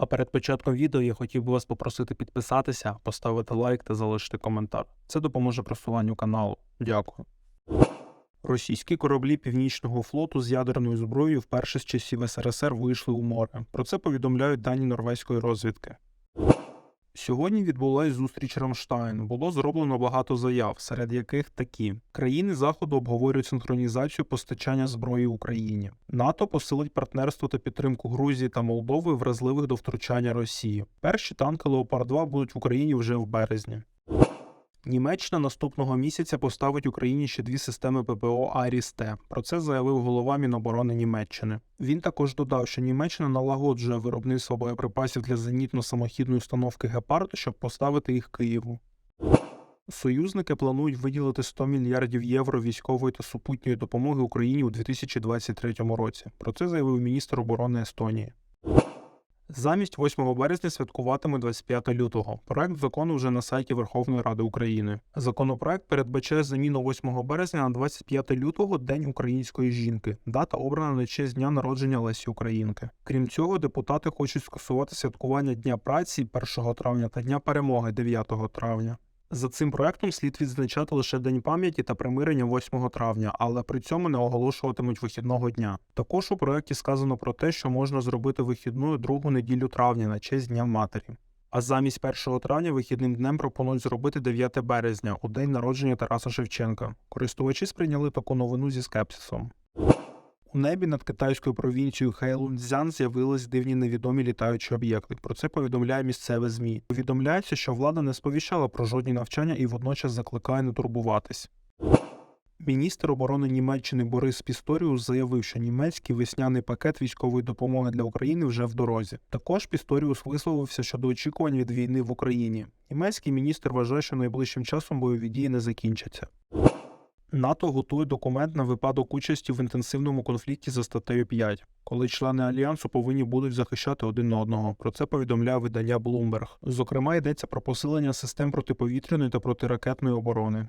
А перед початком відео я хотів би вас попросити підписатися, поставити лайк та залишити коментар. Це допоможе просуванню каналу. Дякую. Російські кораблі Північного флоту з ядерною зброєю вперше з часів СРСР вийшли у море. Про це повідомляють дані норвезької розвідки. Сьогодні відбулась зустріч Рамштайн. Було зроблено багато заяв, серед яких такі: країни Заходу обговорюють синхронізацію постачання зброї Україні. НАТО посилить партнерство та підтримку Грузії та Молдови, вразливих до втручання Росії. Перші танки Леопард 2 будуть в Україні вже в березні. Німеччина наступного місяця поставить Україні ще дві системи ППО Аріс-Т. Про це заявив голова Міноборони Німеччини. Він також додав, що Німеччина налагоджує виробництво боєприпасів для зенітно-самохідної установки Гепард, щоб поставити їх Києву. Союзники планують виділити 100 мільярдів євро військової та супутньої допомоги Україні у 2023 році. Про це заявив міністр оборони Естонії. Замість 8 березня святкуватиме 25 лютого. Проект закону вже на сайті Верховної Ради України. Законопроект передбачає заміну 8 березня на 25 лютого День української жінки. Дата обрана на честь дня народження Лесі Українки. Крім цього, депутати хочуть скасувати святкування Дня праці 1 травня та Дня перемоги 9 травня. За цим проектом слід відзначати лише День пам'яті та примирення 8 травня, але при цьому не оголошуватимуть вихідного дня. Також у проекті сказано про те, що можна зробити вихідною другу неділю травня на честь Дня матері. А замість 1 травня вихідним днем пропонують зробити 9 березня, у день народження Тараса Шевченка. Користувачі сприйняли таку новину зі скепсисом. У небі над китайською провінцією Хэйлунцзян з'явились дивні невідомі літаючі об'єкти. Про це повідомляє місцеве ЗМІ. Повідомляється, що влада не сповіщала про жодні навчання і водночас закликає не турбуватись. Міністр оборони Німеччини Борис Пісторіус заявив, що німецький весняний пакет військової допомоги для України вже в дорозі. Також Пісторіус висловився щодо очікувань від війни в Україні. Німецький міністр вважає, що найближчим часом бойові дії не закінчаться. НАТО готує документ на випадок участі в інтенсивному конфлікті за статтею 5, коли члени альянсу повинні будуть захищати один одного. Про це повідомляє видання Bloomberg. Зокрема, йдеться про посилення систем протиповітряної та протиракетної оборони.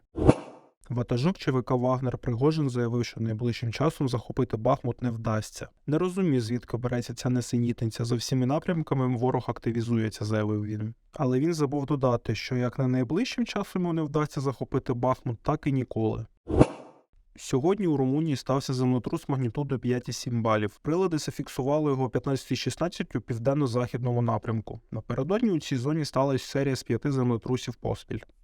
Ватажок ЧВК Вагнер Пригожин заявив, що найближчим часом захопити Бахмут не вдасться. Не розумію, звідки береться ця несенітниця. За всіми напрямками ворог активізується, заявив він. Але він забув додати, що як не найближчим часом йому не вдасться захопити Бахмут, так і ніколи. Сьогодні у Румунії стався землетрус магнітудою 5,7 балів. Прилади зафіксували його 15-16 у південно-західному напрямку. Напередодні у цій зоні сталася серія з п'яти землетрусів поспіль.